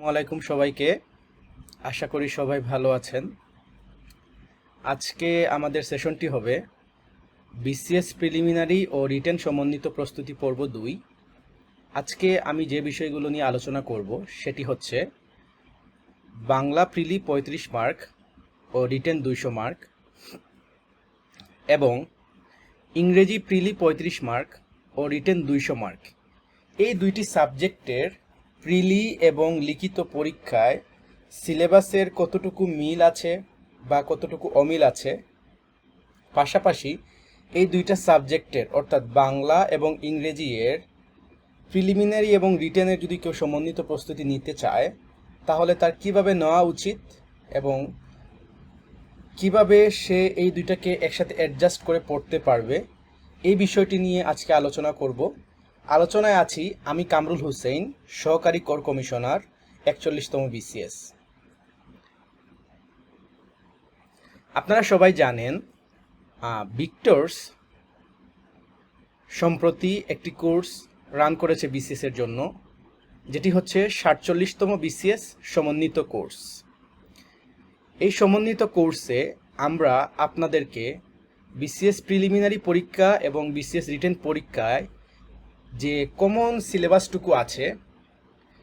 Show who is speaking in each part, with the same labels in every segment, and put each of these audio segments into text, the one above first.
Speaker 1: আসসালামু আলাইকুম সবাইকে। আশা করি সবাই ভালো আছেন। আজকে আমাদের সেশনটি হবে বিসিএস প্রিলিমিনারি ও রিটেন সমন্বিত প্রস্তুতি পর্ব দুই। আজকে আমি যে বিষয়গুলো নিয়ে আলোচনা করব সেটি হচ্ছে বাংলা প্রিলি পঁয়ত্রিশ মার্ক ও রিটেন দুইশো মার্ক এবং ইংরেজি প্রিলি পঁয়ত্রিশ মার্ক ও রিটেন দুইশো মার্ক। এই দুইটি সাবজেক্টের প্রিলি এবং লিখিত পরীক্ষায় সিলেবাসের কতটুকু মিল আছে বা কতটুকু অমিল আছে, পাশাপাশি এই দুইটা সাবজেক্টের, অর্থাৎ বাংলা এবং ইংরেজি এর, প্রিলিমিনারি এবং রিটেনের যদি কেউ সমন্বিত প্রস্তুতি নিতে চায়, তাহলে তার কীভাবে নেওয়া উচিত এবং কীভাবে সে এই দুইটাকে একসাথে অ্যাডজাস্ট করে পড়তে পারবে, এই বিষয়টি নিয়ে আজকে আলোচনা করব। আলোচনায় আছি আমি কামরুল হুসেইন, সহকারী কর কমিশনার, একচল্লিশতম বিসিএস। আপনারা সবাই জানেন ভিক্টর্স সম্প্রতি একটি কোর্স রান করেছে বিসিএস এর জন্য, যেটি হচ্ছে সাতচল্লিশতম বিসিএস সমন্বিত কোর্স। এই সমন্বিত কোর্সে আমরা আপনাদেরকে বিসিএস প্রিলিমিনারি পরীক্ষা এবং বিসিএস রিটেন পরীক্ষায় যে কমন সিলেবাসটুকু আছে,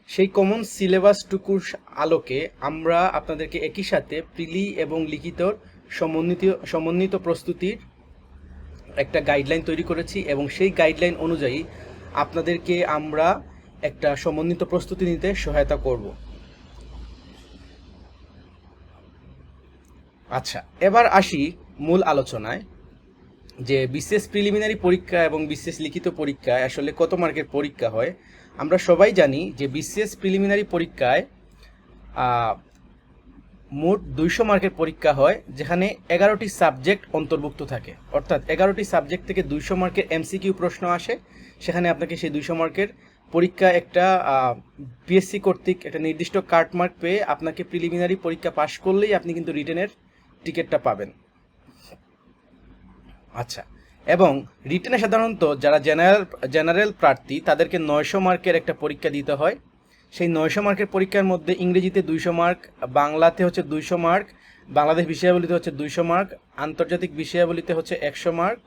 Speaker 1: সেই কমন সিলেবাসটুকুর আলোকে আমরা আপনাদেরকে একই সাথে প্রিলি এবং লিখিতর সমন্বিত সমন্বিত প্রস্তুতির একটা গাইডলাইন তৈরি করেছি এবং সেই গাইডলাইন অনুযায়ী আপনাদেরকে আমরা একটা সমন্বিত প্রস্তুতি নিতে সহায়তা করব। আচ্ছা এবার আসি মূল আলোচনায়। যে বিশেষ প্রিলিমিনারি পরীক্ষা এবং বিশেষ লিখিত পরীক্ষায় আসলে কত মার্কের পরীক্ষা হয়, আমরা সবাই জানি যে বিশেষ প্রিলিমিনারি পরীক্ষায় মোট দুইশো মার্কের পরীক্ষা হয়, যেখানে এগারোটি সাবজেক্ট অন্তর্ভুক্ত থাকে। অর্থাৎ এগারোটি সাবজেক্ট থেকে দুইশো মার্কের এমসিকিউ প্রশ্ন আসে, সেখানে আপনাকে সেই দুইশো মার্কের পরীক্ষা একটা বিএসসি কর্তৃক একটা নির্দিষ্ট কার্ড মার্ক পেয়ে আপনাকে প্রিলিমিনারি পরীক্ষা পাশ করলেই আপনি কিন্তু রিটেনের টিকিটটা পাবেন। আচ্ছা এবং রিটেনে সাধারণত যারা জেনারেল জেনারেল প্রার্থী, তাদেরকে নয়শো মার্কের একটা পরীক্ষা দিতে হয়। সেই নয়শো মার্কের পরীক্ষার মধ্যে ইংরেজিতে দুইশো মার্ক, বাংলাতে হচ্ছে দুইশো মার্ক, বাংলাদেশ বিষয়াবলিতে হচ্ছে দুইশো মার্ক, আন্তর্জাতিক বিষয়াবলিতে হচ্ছে একশো মার্ক,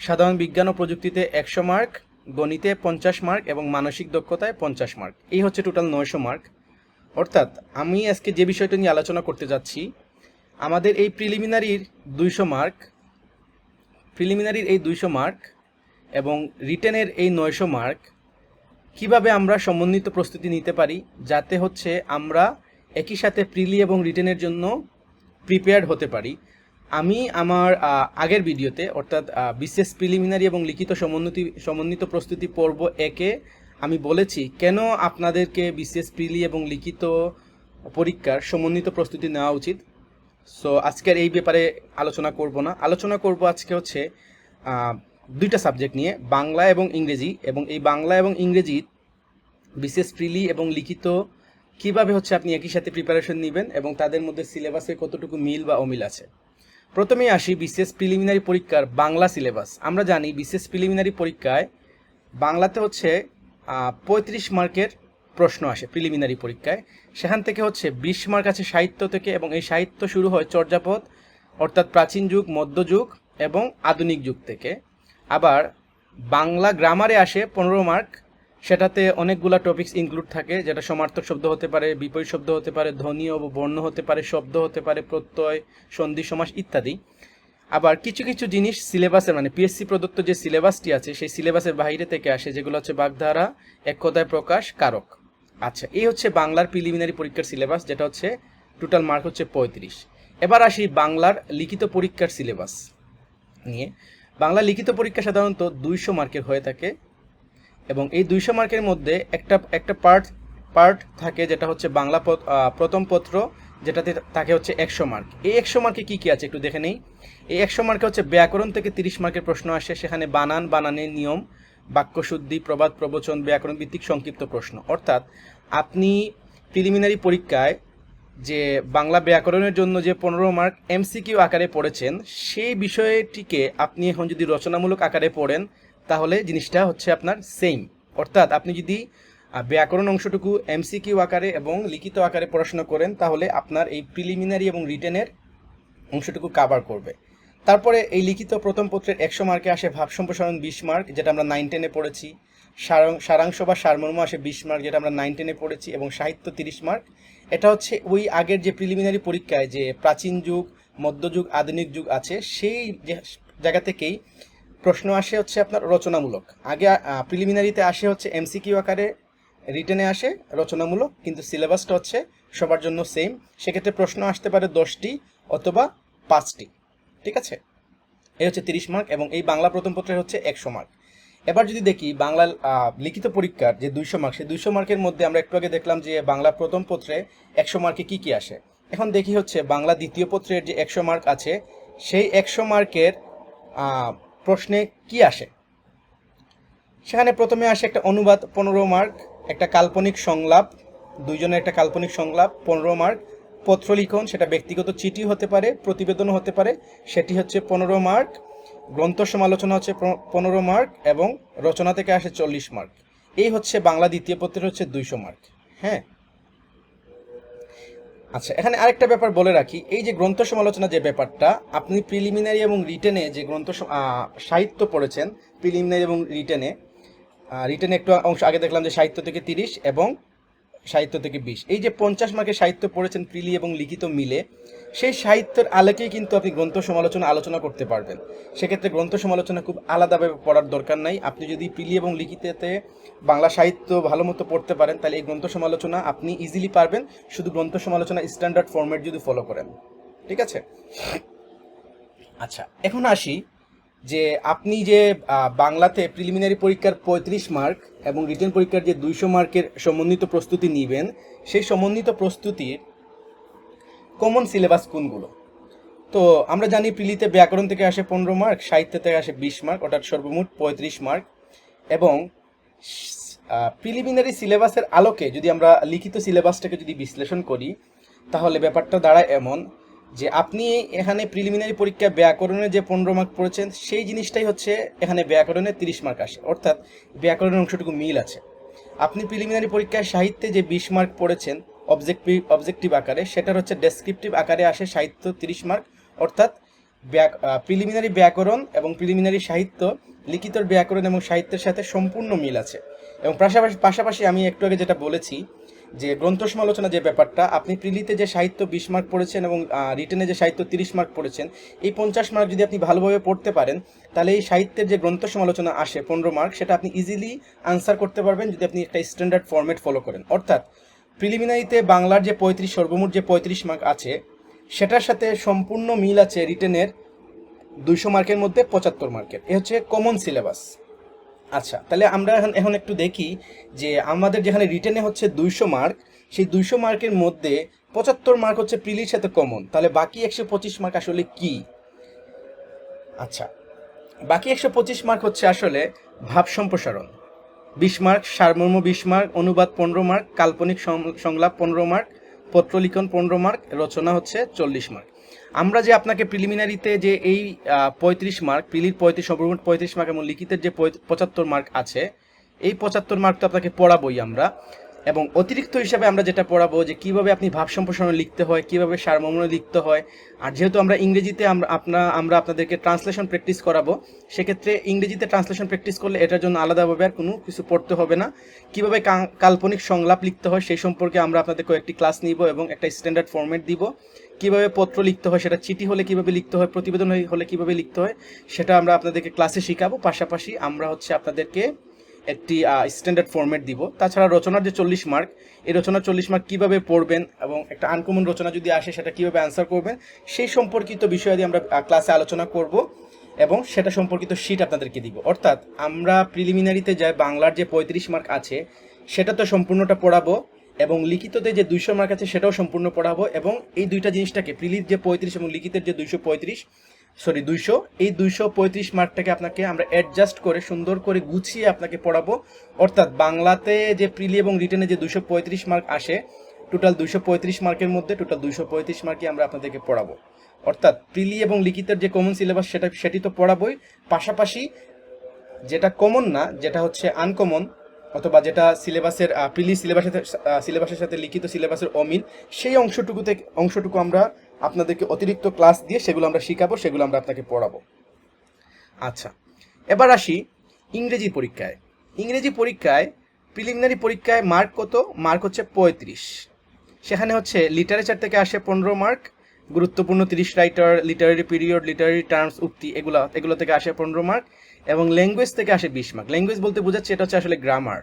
Speaker 1: সাধারণ বিজ্ঞান ও প্রযুক্তিতে একশো মার্ক, গণিতে পঞ্চাশ মার্ক এবং মানসিক দক্ষতায় পঞ্চাশ মার্ক। এই হচ্ছে টোটাল নয়শো মার্ক। অর্থাৎ আমি আজকে যে বিষয়টা নিয়ে আলোচনা করতে যাচ্ছি, আমাদের এই প্রিলিমিনারির দুইশো মার্ক প্রিলিমিনারির এই দুইশো মার্ক এবং রিটেনের এই নয়শো মার্ক কীভাবে আমরা সমন্বিত প্রস্তুতি নিতে পারি যাতে হচ্ছে আমরা একই সাথে প্রিলি এবং রিটেনের জন্য প্রিপেয়ার্ড হতে পারি। আমি আমার আগের ভিডিওতে, অর্থাৎ বিশেষ প্রিলিমিনারি এবং লিখিত সমন্বিত সমন্বিত প্রস্তুতি পর্ব একে আমি বলেছি, কেন আপনাদেরকে বিশেষ প্রিলি এবং লিখিত পরীক্ষার সমন্বিত প্রস্তুতি নেওয়া উচিত? সো আজকের এই ব্যাপারে আলোচনা করব না। আলোচনা করব আজকে হচ্ছে দুইটা সাবজেক্ট নিয়ে, বাংলা এবং ইংরেজি। এবং এই বাংলা এবং ইংরেজি, বিশেষ প্রিলি এবং লিখিত, কীভাবে হচ্ছে আপনি একই সাথে প্রিপারেশন নেবেন এবং তাদের মধ্যে সিলেবাসে কতটুকু মিল বা অমিল আছে। প্রথমেই আসি বিশেষ প্রিলিমিনারি পরীক্ষার বাংলা সিলেবাস আমরা জানি বিশেষ প্রিলিমিনারি পরীক্ষায় বাংলাতে হচ্ছে পঁয়ত্রিশ মার্কের প্রশ্ন আসে প্রিলিমিনারি পরীক্ষায়। সেখান থেকে হচ্ছে বিশ মার্ক আছে সাহিত্য থেকে এবং এই সাহিত্য শুরু হয় চর্যাপদ, অর্থাৎ প্রাচীন যুগ মধ্যযুগ এবং আধুনিক যুগ থেকে। আবার বাংলা গ্রামারে আসে পনেরো মার্ক, সেটাতে অনেকগুলা টপিকস ইনক্লুড থাকে, যেটা সমার্থক শব্দ হতে পারে, বিপরীত শব্দ হতে পারে, ধ্বনি ও বর্ণ হতে পারে, শব্দ হতে পারে, প্রত্যয়, সন্ধি, সমাস ইত্যাদি। আবার কিছু কিছু জিনিস সিলেবাসের মানে পিএসসি প্রদত্ত যে সিলেবাসটি আছে, সেই সিলেবাসের বাইরে থেকে আসে, যেগুলো হচ্ছে বাগধারা, এক কথায় প্রকাশ, কারক। আচ্ছা এই হচ্ছে বাংলার প্রিলিমিনারি পরীক্ষার সিলেবাস যেটা হচ্ছে টোটাল মার্ক হচ্ছে পঁয়ত্রিশ। এবার আসি বাংলার লিখিত পরীক্ষার সিলেবাস নিয়ে। বাংলা লিখিত পরীক্ষা সাধারণত দুইশো মার্কের হয়ে থাকে এবং এই দুইশো মার্কের মধ্যে একটা একটা পার্ট পার্ট থাকে যেটা হচ্ছে বাংলা প্রথম পত্র, যেটাতে থাকে হচ্ছে একশো মার্ক এই একশো মার্কে কী কী আছে একটু দেখে নেই। এই একশো মার্কে হচ্ছে ব্যাকরণ থেকে তিরিশ মার্কের প্রশ্ন আসে, সেখানে বানান, বানানের নিয়ম, বাক্যশুদ্ধি, প্রবাদ, প্রবচন, ব্যাকরণ ভিত্তিক সংক্ষিপ্ত প্রশ্ন। অর্থাৎ আপনি প্রিলিমিনারি পরীক্ষায় যে বাংলা ব্যাকরণের জন্য যে পনেরো মার্ক এমসিকিউ আকারে পড়েছেন, সেই বিষয়টিকে আপনি এখন যদি রচনামূলক আকারে পড়েন, তাহলে জিনিসটা হচ্ছে আপনার সেম অর্থাৎ আপনি যদি ব্যাকরণ অংশটুকু এমসিকিউ আকারে এবং লিখিত আকারে পড়াশোনা করেন, তাহলে আপনার এই প্রিলিমিনারি এবং রিটেনের অংশটুকু কাভার করবে। তারপরে এই লিখিত প্রথম পত্রের একশো মার্কে আসে ভাব সম্প্রসারণ বিশ মার্ক, যেটা আমরা নাইন টেনে পড়েছি। সারাং- সারাংশ বা সারমর্ম আসে বিশ মার্ক, যেটা আমরা নাইন টেনে পড়েছি, এবং সাহিত্য তিরিশ মার্ক। এটা হচ্ছে ওই আগের যে প্রিলিমিনারি পরীক্ষায় যে প্রাচীন যুগ মধ্যযুগ আধুনিক যুগ আছে, সেই জায়গা থেকেই প্রশ্ন আসে হচ্ছে আপনার রচনামূলক। আগে প্রিলিমিনারিতে আসে হচ্ছে এমসিকিউ আকারে রিটেনে আসে রচনামূলক, কিন্তু সিলেবাসটা হচ্ছে সবার জন্য সেম সেক্ষেত্রে প্রশ্ন আসতে পারে দশটি অথবা পাঁচটি। ঠিক আছে? এই হচ্ছে তিরিশ মার্ক এবং এই বাংলা প্রথম পত্রের হচ্ছে একশো মার্ক এবার যদি দেখি বাংলা লিখিত পরীক্ষার যে দুইশো মার্ক সেই দুইশো মার্কের মধ্যে আমরা একটু আগে দেখলাম যে বাংলা প্রথম পত্রে একশো মার্কে কি কি আসে। এখন দেখি হচ্ছে বাংলা দ্বিতীয় পত্রের যে একশো মার্ক আছে, সেই একশো মার্কের প্রশ্নে কি আসে? সেখানে প্রথমে আসে একটা অনুবাদ, পনেরো মার্ক একটা কাল্পনিক সংলাপ, দুইজনের একটা কাল্পনিক সংলাপ, পনেরো মার্ক পত্র লিখন সেটা ব্যক্তিগত চিঠি হতে পারে, প্রতিবেদনও হতে পারে। সেটি হচ্ছে পনেরো মার্ক, গ্রন্থ সমালোচনা হচ্ছে পনেরো মার্ক এবং রচনা থেকে আসে চল্লিশ মার্ক। এই হচ্ছে বাংলা দ্বিতীয় পত্রের হচ্ছে দুইশো মার্ক হ্যাঁ? আচ্ছা এখানে আরেকটা ব্যাপার বলে রাখি। এই যে গ্রন্থ সমালোচনা যে ব্যাপারটা, আপনি প্রিলিমিনারি এবং রিটেনে যে গ্রন্থ সাহিত্য পড়েছেন প্রিলিমিনারি এবং রিটেনে রিটেনে একটু অংশ, আগে দেখলাম যে সাহিত্য থেকে তিরিশ এবং সাহিত্য থেকে বিশ। এই যে পঞ্চাশ মার্কের সাহিত্য পড়েছেন প্রিলি এবং লিখিত মিলে, সেই সাহিত্যের আলোকেই কিন্তু আপনি গ্রন্থ সমালোচনা আলোচনা করতে পারবেন। সেক্ষেত্রে গ্রন্থ সমালোচনা খুব আলাদাভাবে পড়ার দরকার নাই। আপনি যদি প্রিলি এবং লিখিততে বাংলা সাহিত্য ভালো মতো পড়তে পারেন, তাহলে এই গ্রন্থ সমালোচনা আপনি ইজিলি পারবেন। শুধু গ্রন্থ সমালোচনা স্ট্যান্ডার্ড ফরম্যাট যদি ফলো করেন। ঠিক আছে? আচ্ছা এখন আসি যে আপনি যে বাংলাতে প্রিলিমিনারি পরীক্ষার পঁয়ত্রিশ মার্ক এবং রিটেন পরীক্ষার যে দুইশো মার্কের সমন্বিত প্রস্তুতি নেবেন, সেই সমন্বিত প্রস্তুতির কমন সিলেবাস কোনগুলো? তো আমরা জানি প্রিলিতে ব্যাকরণ থেকে আসে পনেরো মার্ক সাহিত্য থেকে আসে বিশ মার্ক অর্থাৎ সর্বমোট পঁয়ত্রিশ মার্ক এবং প্রিলিমিনারি সিলেবাসের আলোকে যদি আমরা লিখিত সিলেবাসটাকে যদি বিশ্লেষণ করি, তাহলে ব্যাপারটা দাঁড়ায় এমন যে আপনি এখানে প্রিলিমিনারি পরীক্ষা ব্যাকরণে যে পনেরো মার্ক পড়েছেন, সেই জিনিসটাই হচ্ছে এখানে ব্যাকরণে তিরিশ মার্ক আসে। অর্থাৎ ব্যাকরণের অংশটুকু মিল আছে। আপনি প্রিলিমিনারি পরীক্ষায় সাহিত্যে যে বিশ মার্ক পড়েছেন অবজেক্টিভ অবজেক্টিভ আকারে, সেটার হচ্ছে ডেসক্রিপটিভ আকারে আসে সাহিত্য তিরিশ মার্ক অর্থাৎ ব্যাক প্রিলিমিনারি ব্যাকরণ এবং প্রিলিমিনারি সাহিত্য লিখিত ব্যাকরণ এবং সাহিত্যের সাথে সম্পূর্ণ মিল আছে। এবং পাশাপাশি পাশাপাশি আমি একটু আগে যেটা বলেছি যে গ্রন্থ সমালোচনা যে ব্যাপারটা, আপনি প্রিলিতে যে সাহিত্য বিশ মার্ক পড়েছেন এবং রিটেনে যে সাহিত্য তিরিশ মার্ক পড়েছেন, এই পঞ্চাশ মার্ক যদি আপনি ভালোভাবে পড়তে পারেন, তাহলে এই সাহিত্যের যে গ্রন্থ সমালোচনা আসে পনেরো মার্ক, সেটা আপনি ইজিলি আনসার করতে পারবেন যদি আপনি একটা স্ট্যান্ডার্ড ফরম্যাট ফলো করেন। অর্থাৎ প্রিলিমিনারিতে বাংলার যে পঁয়ত্রিশ, সর্বমোট যে পঁয়ত্রিশ মার্ক আছে, সেটার সাথে সম্পূর্ণ মিল আছে রিটেনের দুইশো মার্কের মধ্যে পঁচাত্তর মার্কের। এ হচ্ছে কমন সিলেবাস আচ্ছা তাহলে আমরা এখন এখন একটু দেখি যে আমাদের যেখানে রিটেনে হচ্ছে দুইশো মার্ক সেই দুইশো মার্কের মধ্যে পঁচাত্তর মার্ক হচ্ছে প্রিলির সাথে কমন তাহলে বাকি একশো পঁচিশ মার্ক আসলে কি? আচ্ছা বাকি একশো পঁচিশ মার্ক হচ্ছে আসলে ভাব সম্প্রসারণ। বিশ মার্ক সারমর্ম বিশ মার্ক অনুবাদ পনেরো মার্ক কাল্পনিক সংলাপ পনেরো মার্ক পত্রলিখন পনেরো মার্ক রচনা হচ্ছে চল্লিশ মার্ক আমরা যে আপনাকে প্রিলিমিনারিতে যে এই পঁয়ত্রিশ মার্ক প্রিলির পঁয়ত্রিশ সর্বমোট পঁয়ত্রিশ মার্ক এবং লিখিতের যে পঁচাত্তর মার্ক আছে, এই পঁচাত্তর মার্ক তো আপনাকে পড়াবোই আমরা। এবং অতিরিক্ত হিসাবে আমরা যেটা পড়াবো যে কীভাবে আপনি ভাব সম্প্রসারণ লিখতে হয়, কীভাবে সারমর্ম লিখতে হয়। আর যেহেতু আমরা ইংরেজিতে আমরা আপনা, আমরা আপনাদেরকে ট্রান্সলেশন প্র্যাকটিস করাবো, সেক্ষেত্রে ইংরেজিতে ট্রান্সলেশন প্র্যাকটিস করলে এটার জন্য আলাদাভাবে আর কোনো কিছু পড়তে হবে না। কীভাবে কাল্পনিক সংলাপ লিখতে হয়, সেই সম্পর্কে আমরা আপনাদের কয়েকটি ক্লাস নিব এবং একটা স্ট্যান্ডার্ড ফরম্যাট দিব। কীভাবে পত্র লিখতে হয়, সেটা চিঠি হলে কীভাবে লিখতে হয়, প্রতিবেদন হলে কীভাবে লিখতে হয়, সেটা আমরা আপনাদেরকে ক্লাসে শেখাবো। পাশাপাশি আমরা হচ্ছে আপনাদেরকে একটি স্ট্যান্ডার্ড ফরম্যাট দিব। তাছাড়া রচনার যে চল্লিশ মার্ক এই রচনার চল্লিশ মার্ক কীভাবে পড়বেন এবং একটা আনকমন রচনা যদি আসে, সেটা কীভাবে অ্যান্সার করবেন, সেই সম্পর্কিত বিষয়াদি আমরা ক্লাসে আলোচনা করব এবং সেটা সম্পর্কিত শিট আপনাদেরকে দিব। অর্থাৎ আমরা প্রিলিমিনারিতে যে বাংলার যে পঁয়ত্রিশ মার্ক আছে, সেটা তো সম্পূর্ণটা পড়াবো এবং লিখিততে যে দুইশো মার্ক আছে, সেটাও সম্পূর্ণ পড়াবো এবং এই দুইটা জিনিসটাকে প্রিলির যে পঁয়ত্রিশ এবং লিখিতের যে দুইশো পঁয়ত্রিশ সরি দুইশো। এই দুইশো পঁয়ত্রিশ মার্কটাকে আপনাকে আমরা অ্যাডজাস্ট করে সুন্দর করে গুছিয়ে আপনাকে পড়াবো। অর্থাৎ বাংলাতে যে প্রিলি এবং রিটেনে যে দুইশো পঁয়ত্রিশ মার্ক আসে টোটাল দুইশো পঁয়ত্রিশ মার্কের মধ্যে টোটাল দুইশো পঁয়ত্রিশ মার্কই আমরা আপনাদেরকে পড়াবো। অর্থাৎ প্রিলি এবং লিখিতের যে কমন সিলেবাস সেটা, সেটি তো পড়াবোই। পাশাপাশি যেটা কমন না, যেটা হচ্ছে আনকমন অথবা যেটা সিলেবাসের প্রিলি সিলেবাসের সাথে সিলেবাসের সাথে লিখিত সিলেবাসের অমিল, সেই অংশটুকু থেকে অংশটুকু আমরা আপনাদেরকে অতিরিক্ত ক্লাস দিয়ে সেগুলো আমরা শিখাবো, সেগুলো আমরা আপনাকে পড়াবো। আচ্ছা এবার আসি ইংরেজি পরীক্ষায়। ইংরেজি পরীক্ষায় প্রিলিমিনারি পরীক্ষায় মার্ক কত? মার্ক হচ্ছে পঁয়ত্রিশ। সেখানে হচ্ছে লিটারেচার থেকে আসে পনেরো মার্ক গুরুত্বপূর্ণ তিরিশ writer literary period literary terms উক্তি, এগুলো এগুলো থেকে আসে পনেরো মার্ক এবং ল্যাঙ্গুয়েজ থেকে আসে বিশ মার্ক ল্যাঙ্গুয়েজ বলতে বোঝাচ্ছে এটা হচ্ছে আসলে গ্রামার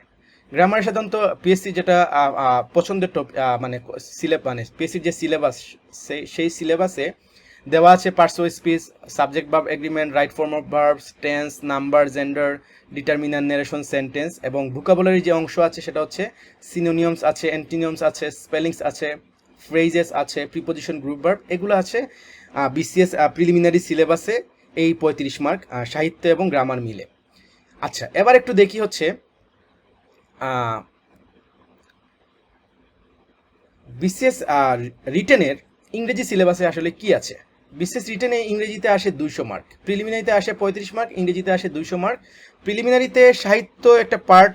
Speaker 1: গ্রামার সাধারণত পিএসসি যেটা পছন্দের টপ মানে সিলেব মানে পিএসসির যে সিলেবাস সেই সিলেবাসে দেওয়া আছে parts of speech subject verb agreement right form of verbs tense number gender determiner narration sentence এবং ভোকাবুলারি যে অংশ আছে সেটা হচ্ছে সিনোনিয়মস আছে অ্যান্টিনিয়মস আছে স্পেলিংস আছে ফ্রেজেস আছে প্রিপোজিশন গ্রুপ ভার্ব এগুলো আছে বিসিএস প্রিলিমিনারি সিলেবাসে এই পঁয়ত্রিশ মার্ক সাহিত্য এবং গ্রামার মিলে। আচ্ছা এবার একটু দেখি হচ্ছে বিসিএস রিটেনের ইংরেজি সিলেবাসে আসলে কি আছে? বিশেষ রিটেনে ইংরেজিতে আসে দুইশো মার্ক, প্রিলিমিনারিতে আসে পঁয়ত্রিশ মার্ক, ইংরেজিতে আসে দুইশো মার্ক। প্রিলিমিনারিতে সাহিত্য একটা পার্ট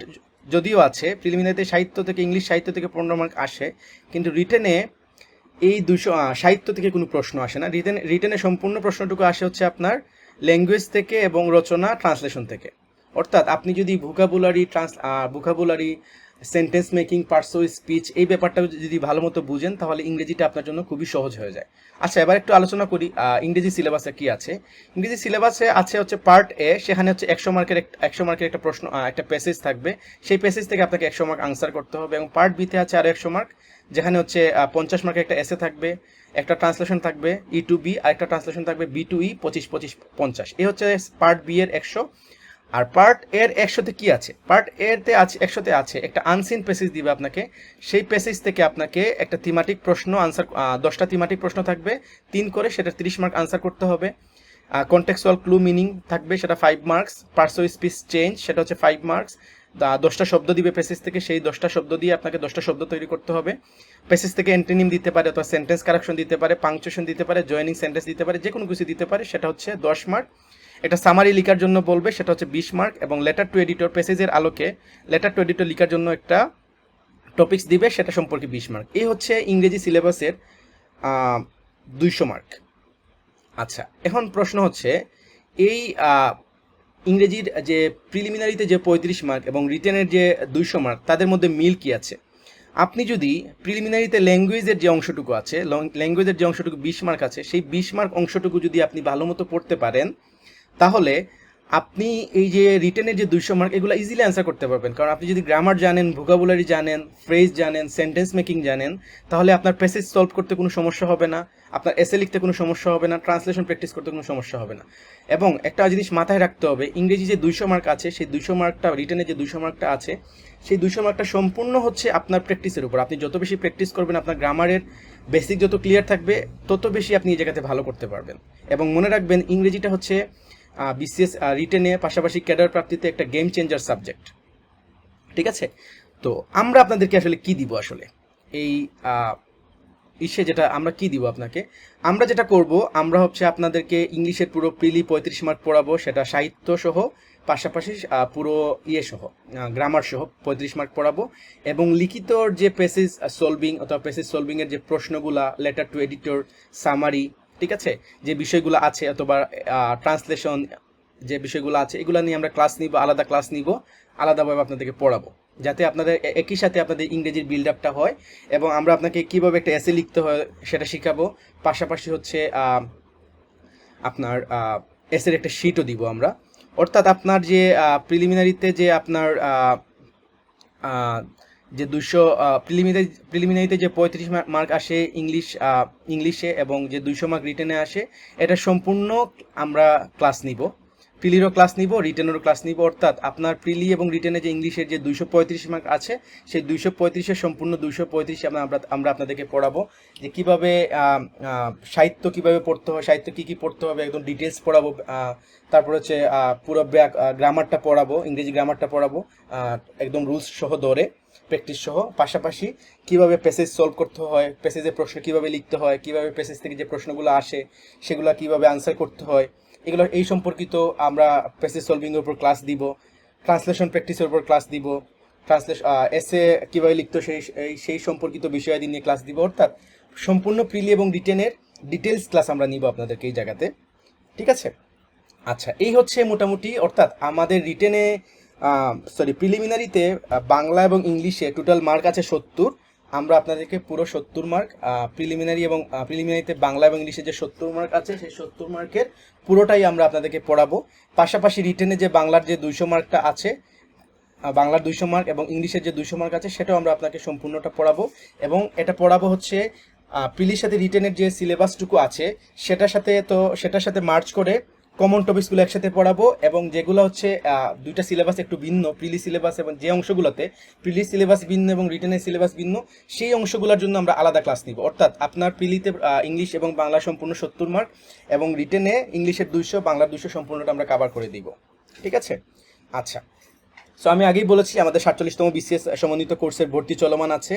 Speaker 1: যদিও আছে, প্রিলিমিনারিতে সাহিত্য থেকে ইংলিশ সাহিত্য থেকে পনেরো মার্ক আসে, কিন্তু রিটেনে এই দুশো সাহিত্য থেকে কোনো প্রশ্ন আসে না। রিটেন, রিটেনে সম্পূর্ণ প্রশ্নটুকু আসে হচ্ছে আপনার ল্যাঙ্গুয়েজ থেকে এবং রচনা, ট্রান্সলেশন থেকে। অর্থাৎ আপনি যদি vocabulary trans vocabulary sentence making parts of speech এই ব্যাপারটা যদি ভালো মতো বুঝেন, তাহলে ইংরেজিটা আপনার জন্য খুবই সহজ হয়ে যায়। আচ্ছা এবার একটু আলোচনা করি ইংরেজি সিলেবাসে কি আছে? ইংরেজি সিলেবাসে আছে হচ্ছে পার্ট এ সেখানে হচ্ছে একশো মার্কের একশো মার্কের একটা প্রশ্ন একটা প্যাসেজ থাকবে। সেই প্যাসেজ থেকে আপনাকে একশো মার্ক আনসার করতে হবে এবং পার্ট বিতে আছে আরও একশো মার্ক, যেখানে হচ্ছে পঞ্চাশ মার্কের একটা এসে থাকবে, একটা ট্রান্সলেশন থাকবে ই টু বি আর একটা ট্রান্সলেশন থাকবে বি টু ই পঁচিশ পঁচিশ, পঞ্চাশ। এই হচ্ছে পার্ট বি এর একশো আর পার্ট এর একশোতে কি আছে? পার্ট এরতে আছে একশোতে আছে একটা আনসিন প্যাসেজ দিবে আপনাকে। সেই প্যাসেজ থেকে আপনাকে একটা থিমাটিক প্রশ্ন আনসার দশটা থিমাটিক প্রশ্ন থাকবে। তিন করে সেটা তিরিশ মার্ক আনসার করতে হবে। কন্টেক্সুয়াল ক্লু মিনিং থাকবে, সেটা five marks parts of speech change সেটা হচ্ছে ফাইভ মার্কস দশটা শব্দ দিবে প্যাসেজ থেকে, সেই দশটা শব্দ দিয়ে আপনাকে দশটা শব্দ তৈরি করতে হবে। প্যাসেজ থেকে এন্টিনিম দিতে পারে অথবা সেন্টেন্স কারেকশন দিতে পারে পাংচুয়েশন দিতে পারে জয়েনিং সেন্টেন্স দিতে পারে যে কোনো কিছু দিতে পারে, সেটা হচ্ছে দশ মার্ক এটা সামারি লিখার জন্য বলবে, সেটা হচ্ছে বিশ মার্ক এবং লেটার টু এডিটর প্যাসেজের আলোকে লেটার টু এডিটর লিখার জন্য একটা টপিক্স দিবে, সেটা সম্পর্কে বিশ মার্ক এই হচ্ছে ইংরেজি সিলেবাসের দুইশো মার্ক আচ্ছা এখন প্রশ্ন হচ্ছে, এই ইংরেজির যে প্রিলিমিনারিতে যে পঁয়ত্রিশ মার্ক এবং রিটেনের যে দুইশো মার্ক তাদের মধ্যে মিল কি আছে? আপনি যদি প্রিলিমিনারিতে ল্যাঙ্গুয়েজের যে অংশটুকু আছে ল্যাঙ্গুয়েজের যে অংশটুকু বিশ মার্ক আছে, সেই বিশ মার্ক অংশটুকু যদি আপনি ভালো মতো পড়তে পারেন তাহলে আপনি এই যে রিটেনের যে দুইশো মার্ক এগুলো ইজিলি অ্যান্সার করতে পারবেন। কারণ আপনি যদি গ্রামার জানেন ভোকাবুলারি জানেন ফ্রেজ জানেন সেন্টেন্স মেকিং জানেন, তাহলে আপনার প্যাসেজ সলভ করতে কোনো সমস্যা হবে না, আপনার এসে লিখতে কোনো সমস্যা হবে না ট্রান্সলেশন প্র্যাকটিস করতে কোনো সমস্যা হবে না। এবং একটা জিনিস মাথায় রাখতে হবে, ইংরেজি যে দুইশো মার্ক আছে, সেই দুইশো মার্কটা রিটেনের যে দুইশো মার্কটা আছে, সেই দুইশো মার্কটা সম্পূর্ণ হচ্ছে আপনার প্র্যাকটিসের উপর। আপনি যত বেশি প্র্যাকটিস করবেন, আপনার গ্রামারের বেসিক যত ক্লিয়ার থাকবে, তত বেশি আপনি এই জায়গাতে ভালো করতে পারবেন। এবং মনে রাখবেন, ইংরেজিটা হচ্ছে বিসিএস রিটেনে পাশাপাশি ক্যাডার প্রাপ্তিতে একটা গেম চেঞ্জার সাবজেক্ট ঠিক আছে? তো আমরা আপনাদেরকে আসলে কি দিব আসলে? এই ইসে যেটা আমরা কি দিব আপনাকে? আমরা যেটা করব, আমরা হচ্ছে আপনাদেরকে ইংলিশের পুরো প্রিলি পঁয়ত্রিশ মার্ক পড়াবো, সেটা সাহিত্য সহ, পাশাপাশি পুরো ইয়ে সহ গ্রামার সহ পঁয়ত্রিশ মার্ক পড়াবো। এবং লিখিত যে পেসেজ সলভিং অথবা পেসেজ সলভিংয়ের যে প্রশ্নগুলা লেটার টু এডিটর সামারি ঠিক আছে? যে বিষয়গুলো আছে অথবা ট্রান্সলেশন যে বিষয়গুলো আছে, এগুলো নিয়ে আমরা ক্লাস নিব, আলাদা ক্লাস নিব, আলাদাভাবে আপনাদেরকে পড়াবো। যাতে আপনাদের একই সাথে আপনাদের ইংরেজির বিল্ড আপটা হয় এবং আমরা আপনাকে কীভাবে একটা এসে লিখতে হয় সেটা শেখাবো। পাশাপাশি হচ্ছে আপনার এসের একটা শিটও দিব আমরা। অর্থাৎ আপনার যে প্রিলিমিনারিতে যে আপনার যে দুশো প্রিলিমিনারি প্রিলিমিনারিতে যে পঁয়ত্রিশ মার্ক আসে ইংলিশ ইংলিশে এবং যে দুইশো মার্ক রিটেনে আসে, এটা সম্পূর্ণ আমরা ক্লাস নিব। প্রিলিরও ক্লাস নিব রিটেনেরও ক্লাস নিব, অর্থাৎ আপনার প্রিলি এবং রিটেনে যে ইংলিশের যে দুইশো পঁয়ত্রিশ মার্ক আছে, সেই দুইশো পঁয়ত্রিশের সম্পূর্ণ দুইশো পঁয়ত্রিশ আমরা আমরা আপনাদেরকে পড়াবো। যে কীভাবে সাহিত্য কীভাবে পড়তে হবে সাহিত্য কী কী পড়তে হবে, একদম ডিটেলস পড়াবো তারপর হচ্ছে পুরো গ্রামারটা পড়াবো, ইংরেজি গ্রামারটা পড়াবো একদম রুলস সহ ধরে। প্র্যাকটিস সহ, পাশাপাশি কীভাবে প্যাসেজ সলভ করতে হয় প্যাসেজের প্রশ্ন কীভাবে লিখতে হয়, কীভাবে প্যাসেজ থেকে যে প্রশ্নগুলো আসে, সেগুলো কীভাবে আনসার করতে হয়, এগুলো, এই সম্পর্কিত আমরা প্যাসেজ সলভিংয়ের উপর ক্লাস দিব ট্রান্সলেশন প্র্যাকটিসের উপর ক্লাস দিব ট্রান্সলেশন এসে কীভাবে লিখতো সেই সেই সম্পর্কিত বিষয়াদি নিয়ে ক্লাস দিব, অর্থাৎ সম্পূর্ণ প্রিলি এবং রিটেনের ডিটেলস ক্লাস আমরা নিব আপনাদেরকে এই জায়গাতে, ঠিক আছে? আচ্ছা এই হচ্ছে মোটামুটি, অর্থাৎ আমাদের রিটেনে সরি প্রিলিমিনারিতে বাংলা এবং ইংলিশে টোটাল মার্ক আছে সত্তর। আমরা আপনাদেরকে পুরো সত্তর মার্ক প্রিলিমিনারি এবং প্রিলিমিনারিতে বাংলা এবং ইংলিশে যে সত্তর মার্ক আছে, সেই সত্তর মার্কের পুরোটাই আমরা আপনাদেরকে পড়াবো। পাশাপাশি রিটেনে যে বাংলার যে দুইশো মার্কটা আছে বাংলার দুইশো মার্ক এবং ইংলিশের যে দুইশো মার্ক আছে, সেটাও আমরা আপনাকে সম্পূর্ণটা পড়াবো। এবং এটা পড়াবো হচ্ছে প্রিলির সাথে রিটেনের যে সিলেবাসটুকু আছে, সেটার সাথে তো, সেটার সাথে মার্চ করে কমন টপিকসগুলো একসাথে পড়াবো এবং যেগুলো হচ্ছে দুইটা সিলেবাস একটু ভিন্ন প্রিলি সিলেবাস এবং যে অংশগুলোতে প্রিলি সিলেবাস ভিন্ন এবং রিটেনের সিলেবাস ভিন্ন, সেই অংশগুলোর জন্য আমরা আলাদা ক্লাস নিব। অর্থাৎ আপনার প্রিলিতে ইংলিশ এবং বাংলা সম্পূর্ণ সত্তর মার্ক এবং রিটেনে ইংলিশের দুইশো, বাংলার দুইশো সম্পূর্ণটা আমরা কাভার করে দিব। ঠিক আছে? আচ্ছা। সো আমি আগেই বলেছি, আমাদের সাতচল্লিশতম বিসিএস সমন্বিত কোর্সের ভর্তি চলমান আছে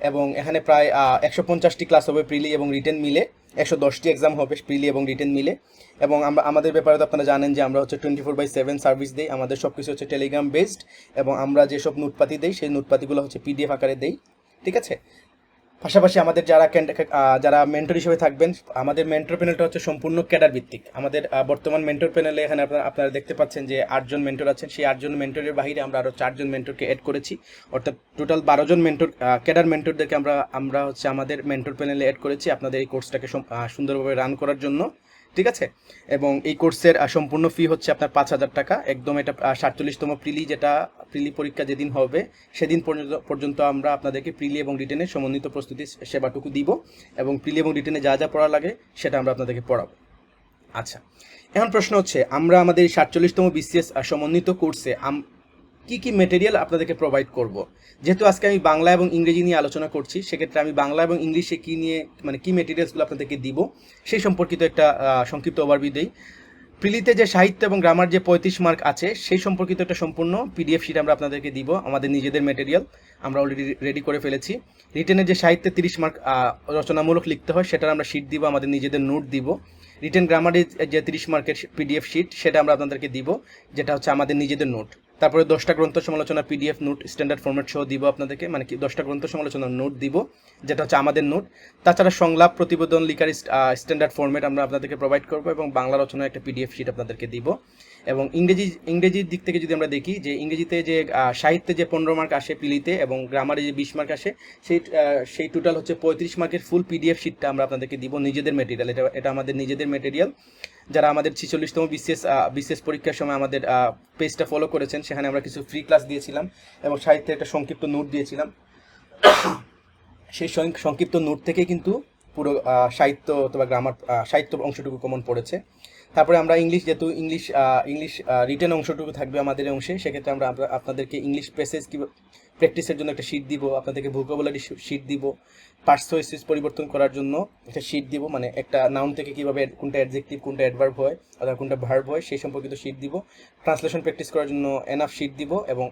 Speaker 1: এবং এখানে প্রায় একশো পঞ্চাশটি ক্লাস হবে প্রিলি এবং রিটেন মিলে। একশো দশটি এক্সাম হবে প্রিলি এবং রিটেন মিলে। এবং আমরা, আমাদের ব্যাপারে তো আপনারা জানেন যে আমরা হচ্ছে twenty four by seven service দিই। আমাদের সব কিছু হচ্ছে টেলিগ্রাম বেসড এবং আমরা যেসব নোটপাতি দিই, সেই নোটপাতিগুলো হচ্ছে পিডিএফ আকারে দেই। ঠিক আছে? পাশাপাশি আমাদের যারা যারা মেন্টর হিসেবে থাকবেন, আমাদের মেন্টর প্যানেলটা হচ্ছে সম্পূর্ণ ক্যাডার ভিত্তিক। আমাদের বর্তমান মেন্টর প্যানেলে এখানে আপনারা আপনারা দেখতে পাচ্ছেন যে আটজন মেন্টর আছেন। সেই আটজন মেন্টরের বাহিরে আমরা আরও চারজন মেন্টরকে অ্যাড করেছি। অর্থাৎ টোটাল বারোজন মেন্টর ক্যাডার মেন্টরদেরকে আমরা আমরা হচ্ছে আমাদের মেন্টর প্যানেলে অ্যাড করেছি। আপনাদের এই কোর্সটাকে সুন্দরভাবে রান করার জন্য। ঠিক আছে? এবং এই কোর্সের সম্পূর্ণ ফি হচ্ছে আপনার পাঁচ হাজার টাকা। একদম এটা সাতচল্লিশতম প্রিলি যেটা, প্রিলি পরীক্ষা যেদিন হবে, সেদিন পর্যন্ত পর্যন্ত আমরা আপনাদেরকে প্রিলি এবং রিটেনের সমন্বিত প্রস্তুতি সেবাটুকু দিব এবং প্রিলি এবং রিটেনে যা যা পড়া লাগে সেটা আমরা আপনাদেরকে পড়াবো। আচ্ছা এখন প্রশ্ন হচ্ছে, আমরা আমাদের সাতচল্লিশতম বিসিএস সমন্বিত কোর্সে কি কি মেটেরিয়াল আপনাদেরকে প্রোভাইড করব? যেহেতু আজকে আমি বাংলা এবং ইংরেজি নিয়ে আলোচনা করছি, সেক্ষেত্রে আমি বাংলা এবং ইংলিশে কি নিয়ে মানে কি মেটেরিয়ালসগুলো আপনাদেরকে দিব, সেই সম্পর্কিত একটা সংক্ষিপ্ত ওভারভিউ দিই। প্রিলিতে যে সাহিত্য এবং গ্রামার যে পঁয়ত্রিশ মার্ক আছে, সেই সম্পর্কিত একটা সম্পূর্ণ পিডিএফ শিট আমরা আপনাদেরকে দিব, আমাদের নিজেদের মেটেরিয়াল আমরা অলরেডি রেডি করে ফেলেছি। রিটেনের যে সাহিত্যে তিরিশ মার্ক রচনামূলক লিখতে হয়, সেটার আমরা শিট দিব, আমাদের নিজেদের নোট দিব। রিটেন গ্রামারের যে তিরিশ মার্কের পিডিএফ শিট সেটা আমরা আপনাদেরকে দিব, যেটা হচ্ছে আমাদের নিজেদের নোট তারপরে দশটা গ্রন্থ সমালোচনা পিডিএফ নোট স্ট্যান্ডার্ড ফরম্যাট সহ দিব আপনাদেরকে। মানে কি, দশটা গ্রন্থ সমালোচনার নোট দিব, যেটা হচ্ছে আমাদের নোট। তাছাড়া সংলাপ, প্রতিবেদন, লিখার স্ট্যান্ডার্ড ফরম্যাট আমরা আপনাদেরকে প্রোভাইড করব এবং বাংলা রচনার একটা পিডিএফ শিট আপনাদেরকে দিব। এবং ইংরেজি, ইংরেজির দিক থেকে যদি আমরা দেখি, যে ইংরেজিতে যে সাহিত্যে যে পনেরো মার্ক আসে পিলিতে এবং গ্রামারে যে বিশ মার্ক আসে, সেই সেই টোটাল হচ্ছে পঁয়ত্রিশ মার্কের ফুল পিডিএফ শিটটা আমরা আপনাদেরকে দিব নিজেদের মেটেরিয়াল এটা এটা আমাদের নিজেদের মেটেরিয়াল যারা আমাদের ছিচল্লিশতম বিশেষ বিশেষ পরীক্ষার সময় আমাদের পেজটা ফলো করেছেন, সেখানে আমরা কিছু ফ্রি ক্লাস দিয়েছিলাম এবং সাহিত্যের একটা সংক্ষিপ্ত নোট দিয়েছিলাম। সেই সংক্ষিপ্ত নোট থেকে কিন্তু পুরো সাহিত্য অথবা গ্রামার সাহিত্য অংশটুকু কমন পড়েছে। তারপরে আমরা ইংলিশ যেহেতু ইংলিশ ইংলিশ রিটেন অংশটুকু থাকবে আমাদের অংশে, সেক্ষেত্রে আমরা আপনা- আপনাদেরকে ইংলিশ প্যাসেজ কি প্র্যাকটিসের জন্য একটা শিট দিব, আপনাদেরকে ভোকাবুলারি শিট দিব পার্সোসিস পরিবর্তন করার জন্য একটা শিট দিব মানে একটা নাউন থেকে কীভাবে কোনটা অ্যাডজেক্টিভ কোনটা অ্যাডভার্ব হয় অথবা কোনটা ভার্ব হয়, সেই সম্পর্কিত শিট দিব। ট্রান্সলেশন প্র্যাকটিস করার জন্য এনাফ শিট দিব এবং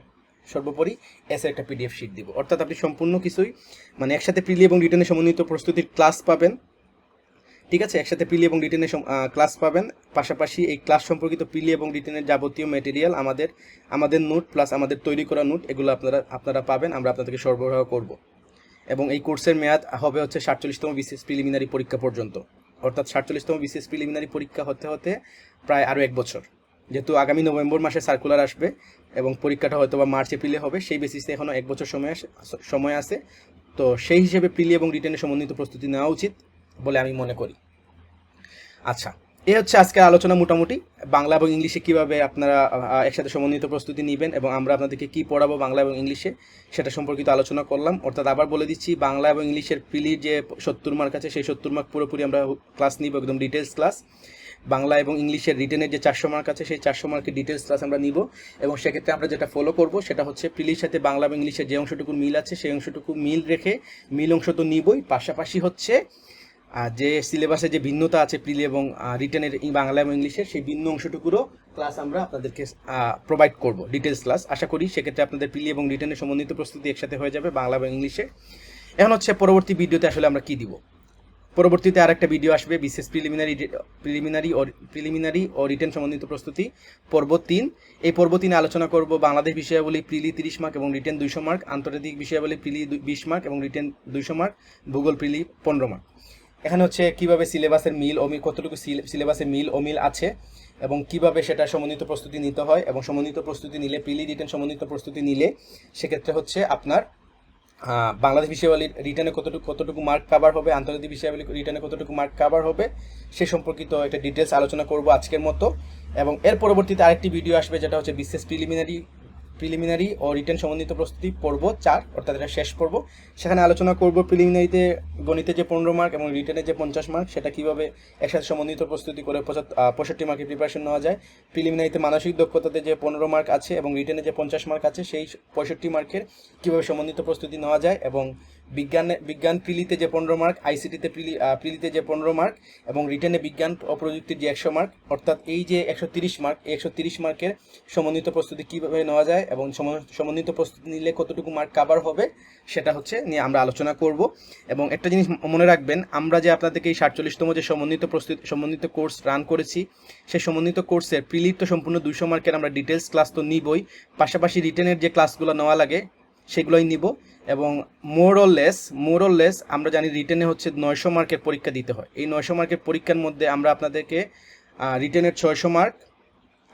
Speaker 1: সর্বোপরি এসের একটা পিডিএফ শিট দিব। অর্থাৎ আপনি সম্পূর্ণ কিছুই মানে একসাথে প্রিলি এবং রিটেনের সমন্বিত প্রস্তুতির ক্লাস পাবেন। ঠিক আছে? একসাথে পিলি এবং রিটেনের ক্লাস পাবেন। পাশাপাশি এই ক্লাস সম্পর্কিত পিলি এবং রিটেনের যাবতীয় মেটেরিয়াল আমাদের আমাদের নোট প্লাস আমাদের তৈরি করা নোট এগুলো আপনারা আপনারা পাবেন। আমরা আপনাদেরকে সরবরাহ করব। এবং এই কোর্সের মেয়াদ হবে হচ্ছে সাতচল্লিশতম বিশেষ প্রিলিমিনারি পরীক্ষা পর্যন্ত। অর্থাৎ সাতচল্লিশতম বিশেষ প্রিলিমিনারি পরীক্ষা হতে হতে প্রায় আরও এক বছর। যেহেতু আগামী নভেম্বর মাসে সার্কুলার আসবে এবং পরীক্ষাটা হয়তো বা মার্চ, এপ্রিলে হবে, সেই বেসিসে এখনও এক বছর সময় সময় আছে। তো সেই হিসেবে প্রিলি এবং রিটেনের সমন্বিত প্রস্তুতি নেওয়া উচিত। বলে আমি মনে করি। আচ্ছা এ হচ্ছে আজকের আলোচনা মোটামুটি। বাংলা এবং ইংলিশে কীভাবে আপনারা একসাথে সমন্বিত প্রস্তুতি নেবেন এবং আমরা আপনাদেরকে কি পড়াবো বাংলা এবং ইংলিশে সেটা সম্পর্কিত আলোচনা করলাম। অর্থাৎ আবার বলে দিচ্ছি, বাংলা এবং ইংলিশের প্রিলির যে সত্তর মার্ক আছে, সেই সত্তর মার্ক পুরোপুরি আমরা ক্লাস নিব, একদম ডিটেলস ক্লাস বাংলা এবং ইংলিশের রিটেনের যে চারশো মার্ক আছে, সেই চারশো মার্কের ডিটেলস ক্লাস আমরা নিব এবং সেক্ষেত্রে আমরা যেটা ফলো করব, সেটা হচ্ছে প্রিলির সাথে বাংলা এবং ইংলিশের যে অংশটুকু মিল আছে, সেই অংশটুকু মিল রেখে মিল অংশ তো নিবই। পাশাপাশি হচ্ছে যে সিলেবাসে যে ভিন্নতা আছে প্রিলি এবং রিটেনের বাংলা এবং ইংলিশের সেই ভিন্ন অংশটুকুরও ক্লাস আমরা আপনাদেরকে প্রোভাইড করব ডিটেলস ক্লাস আশা করি সেক্ষেত্রে আপনাদের প্রিলি এবং রিটেনের সমন্বিত প্রস্তুতি একসাথে হয়ে যাবে বাংলা এবং ইংলিশে। এখন হচ্ছে পরবর্তী ভিডিওতে আসলে আমরা কি দিব? পরবর্তীতে আরেকটা ভিডিও আসবে, বিশেষ প্রিলিমিনারি প্রিলিমিনারি ও প্রিলিমিনারি ও রিটেন সম্বন্ধিত প্রস্তুতি, পর্ব তিন। এই পর্ব তিনে আলোচনা করব বাংলাদেশ বিষয়াবলী প্রিলি তিরিশ মার্ক এবং রিটেন দুইশো মার্ক আন্তর্জাতিক বিষয়াবলী প্রিলি বিশ মার্ক এবং রিটেন দুইশো মার্ক ভূগোল প্রিলি পনেরো মার্ক এখানে হচ্ছে কীভাবে সিলেবাসের মিল অমিল, কতটুকু সিলেবাসের মিল অমিল আছে এবং কীভাবে সেটা সমন্বিত প্রস্তুতি নিতে হয় এবং সমন্বিত প্রস্তুতি নিলে প্রিলি রিটার্ন সমন্বিত প্রস্তুতি নিলে সেক্ষেত্রে হচ্ছে আপনার বাংলাদেশ বিষয়াবলীর রিটার্নে কতটুকু কতটুকু মার্ক কাভার হবে, আন্তর্জাতিক বিষয়াবলী রিটার্নে কতটুকু মার্ক কাভার হবে, সে সম্পর্কিত একটা ডিটেলস আলোচনা করব আজকের মতো এবং এর পরবর্তীতে আরেকটি ভিডিও আসবে যেটা হচ্ছে বিশেষ প্রিলিমিনারি প্রিলিমিনারি ও রিটার্ন সম্বন্ধিত প্রস্তুতি পর্ব চার, অর্থাৎ এটা শেষ পর্ব। সেখানে আলোচনা করব প্রিলিমিনারিতে গণিতে যে পনেরো মার্ক এবং রিটার্নে যে পঞ্চাশ মার্ক সেটা কীভাবে একসাথে সম্বন্ধিত প্রস্তুতি করে পঁয়ষট্টি মার্কের প্রিপারেশন নেওয়া যায়। প্রিলিমিনারিতে মানসিক দক্ষতাতে যে পনেরো মার্ক আছে এবং রিটার্নে যে পঞ্চাশ মার্ক আছে, সেই পঁয়ষট্টি মার্কের কীভাবে সম্বন্ধিত প্রস্তুতি নেওয়া যায় এবং বিজ্ঞানে বিজ্ঞান প্রিলিতে যে পনেরো মার্ক, আইসিটিতে প্রিলি প্রিলিতে যে পনেরো মার্ক এবং রিটেনে বিজ্ঞান ও প্রযুক্তির যে একশো মার্ক, অর্থাৎ এই যে একশো তিরিশ মার্ক, এই একশো তিরিশ মার্কের সমন্বিত প্রস্তুতি কীভাবে নেওয়া যায় এবং সম- সমন্বিত প্রস্তুতি নিলে কতটুকু মার্ক কাভার হবে, সেটা হচ্ছে নিয়ে আমরা আলোচনা করব। এবং একটা জিনিস মনে রাখবেন, আমরা যে আপনাদেরকে এই সাতচল্লিশতম যে সমন্বিত প্রস্তুতি, সমন্বিত কোর্স রান করেছি, সেই সমন্বিত কোর্সের প্রিলির তো সম্পূর্ণ দুইশো মার্কের আমরা ডিটেলস ক্লাস তো নিবই, পাশাপাশি রিটেনের যে ক্লাসগুলো নেওয়া লাগে, সেগুলোই নিব। এবং মোর মোরলেস লেস মোর লেস আমরা জানি রিটেনে হচ্ছে নয়শো মার্কের পরীক্ষা দিতে হয়। এই নয়শো মার্কের পরীক্ষার মধ্যে আমরা আপনাদেরকে রিটেনের ছয়শো মার্ক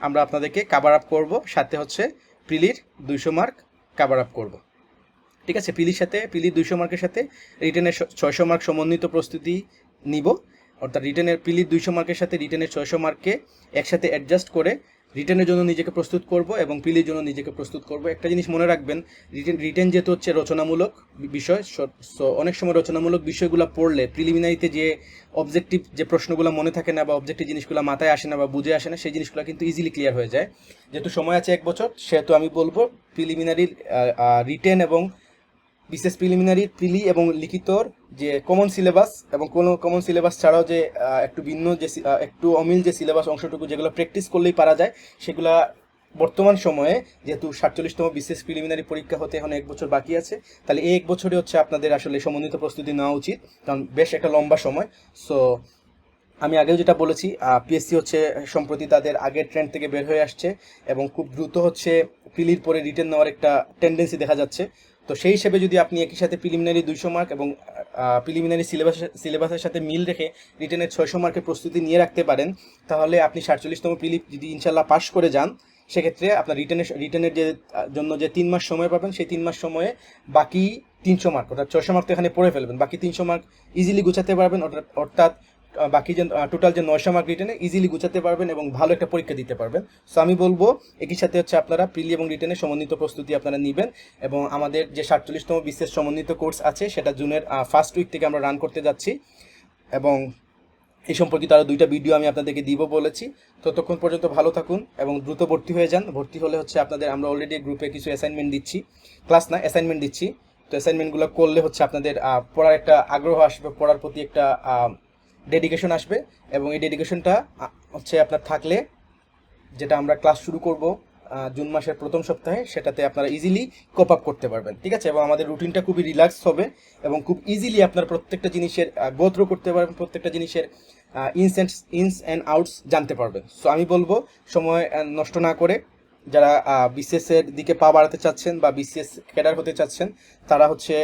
Speaker 1: আমরা আপনাদেরকে কাভার আপ করব, সাথে হচ্ছে প্রিলির দুইশো মার্ক কাভার আপ করব। ঠিক আছে? পিলির সাথে, পিলির দুইশো মার্কের সাথে রিটেনের ছয়শো মার্ক সমন্বিত প্রস্তুতি নিব। অর্থাৎ রিটেনের পিলির দুইশো মার্কের সাথে রিটেনের ছয়শো মার্ককে একসাথে অ্যাডজাস্ট করে রিটেনের জন্য নিজেকে প্রস্তুত করব এবং পিলির জন্য নিজেকে প্রস্তুত করব। একটা জিনিস মনে রাখবেন রিটেন রিটেন যেহেতু হচ্ছে রচনামূলক বিষয়, সো অনেক সময় রচনামূলক বিষয়গুলো পড়লে প্রিলিমিনারিতে যে অবজেক্টিভ যে প্রশ্নগুলো মনে থাকে না বা অবজেক্টিভ জিনিসগুলো মাথায় আসে না বা বুঝে আসে না, সেই জিনিসগুলো কিন্তু ইজিলি ক্লিয়ার হয়ে যায়। যেহেতু সময় আছে এক বছর, সেহেতু আমি বলব প্রিলিমিনারির রিটেন এবং বিশেষ প্রিলিমিনারি প্রিলি এবং লিখিতর যে কমন সিলেবাস এবং কোনো কমন সিলেবাস ছাড়াও যে একটু ভিন্ন যে একটু অমিল যে সিলেবাস অংশটুকু যেগুলো প্র্যাকটিস করলেই পারা যায়, সেগুলা বর্তমান সময়ে যেহেতু সাতচল্লিশতম বিশেষ প্রিলিমিনারি পরীক্ষা হতে এখন এক বছর বাকি আছে, তাহলে এই এক বছরে হচ্ছে আপনাদের আসলে সমন্বিত প্রস্তুতি নেওয়া উচিত, কারণ বেশ একটা লম্বা সময়। সো আমি আগেও যেটা বলেছি পিএসসি হচ্ছে সম্প্রতি তাদের আগের ট্রেন্ড থেকে বের হয়ে আসছে এবং খুব দ্রুত হচ্ছে প্রিলির পরে রিটার্ন নেওয়ার একটা টেন্ডেন্সি দেখা যাচ্ছে। তো সেই হিসেবে যদি আপনি একই সাথে প্রিলিমিনারি দুইশো মার্ক এবং প্রিলিমিনারি সিলেবাস সিলেবাসের সাথে মিল রেখে রিটেনের ছয়শো মার্কের প্রস্তুতি নিয়ে রাখতে পারেন, তাহলে আপনি সাতচল্লিশতম প্রিলি যদি ইনশাল্লাহ পাশ করে যান, সেক্ষেত্রে আপনার রিটেনের রিটেনের যে জন্য যে তিন মাস সময় পাবেন, সেই তিন মাস সময়ে বাকি তিনশো মার্ক অর্থাৎ ছয়শো মার্ক তো এখানে পড়ে ফেলবেন, বাকি তিনশো মার্ক ইজিলি গুছাতে পারবেন অর্থাৎ বাকি যে টোটাল যে নয়শো মার্ক রিটেনে ইজিলি গুছাতে পারবেন এবং ভালো একটা পরীক্ষা দিতে পারবেন। সো আমি বলব, একই সাথে হচ্ছে আপনারা প্রিলি এবং রিটেনে সমন্বিত প্রস্তুতি আপনারা নেবেন এবং আমাদের যে সাতচল্লিশতম বিশেষ সমন্বিত কোর্স আছে, সেটা জুনের ফার্স্ট উইক থেকে আমরা রান করতে যাচ্ছি এবং এই সম্পর্কিত আরও দুইটা ভিডিও আমি আপনাদেরকে দিব বলেছি। ততক্ষণ পর্যন্ত ভালো থাকুন এবং দ্রুত ভর্তি হয়ে যান। ভর্তি হলে হচ্ছে আপনাদের আমরা অলরেডি গ্রুপে কিছু অ্যাসাইনমেন্ট দিচ্ছি। ক্লাস না অ্যাসাইনমেন্ট দিচ্ছি। তো অ্যাসাইনমেন্টগুলো করলে হচ্ছে আপনাদের পড়ার একটা আগ্রহ আসবে, পড়ার প্রতি একটা ডেডিকেশন আসবে এবং এই ডেডিকেশনটা হচ্ছে আপনার থাকলে যেটা আমরা ক্লাস শুরু করব জুন মাসের প্রথম সপ্তাহে, সেটাতে আপনারা ইজিলি কোপ আপ করতে পারবেন, ঠিক আছে? এবং আমাদের রুটিনটা খুবই রিল্যাক্স হবে এবং খুব ইজিলি আপনার প্রত্যেকটা জিনিসের গোত্র করতে পারবেন, প্রত্যেকটা জিনিসের ins and ins and outs জানতে পারবেন। সো আমি বলব, সময় নষ্ট না করে যারা বিসিএস এর দিকে পা বাড়াতে চাচ্ছেন বা বিসিএস ক্যাডার হতে চাচ্ছেন, তারা হচ্ছে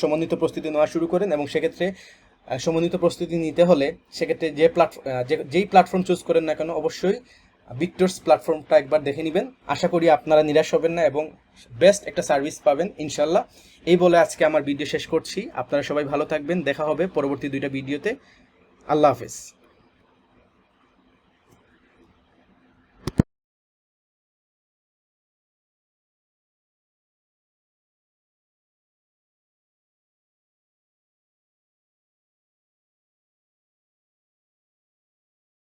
Speaker 1: সমন্বিত প্রস্তুতি নেওয়া শুরু করেন এবং সেক্ষেত্রে সমন্বিত প্রস্তুতি নিতে হলে সেক্ষেত্রে যে প্ল্যাটফর্ম যেই প্ল্যাটফর্ম চুজ করেন না কেন অবশ্যই ভিক্টরস প্ল্যাটফর্মটা একবার দেখে নেবেন। আশা করি আপনারা নিরাশ হবেন না এবং বেস্ট একটা সার্ভিস পাবেন, ইনশাল্লাহ। এই বলে আজকে আমার ভিডিও শেষ করছি। আপনারা সবাই ভালো থাকবেন। দেখা হবে পরবর্তী দুইটা ভিডিওতে আল্লাহ হাফেজ।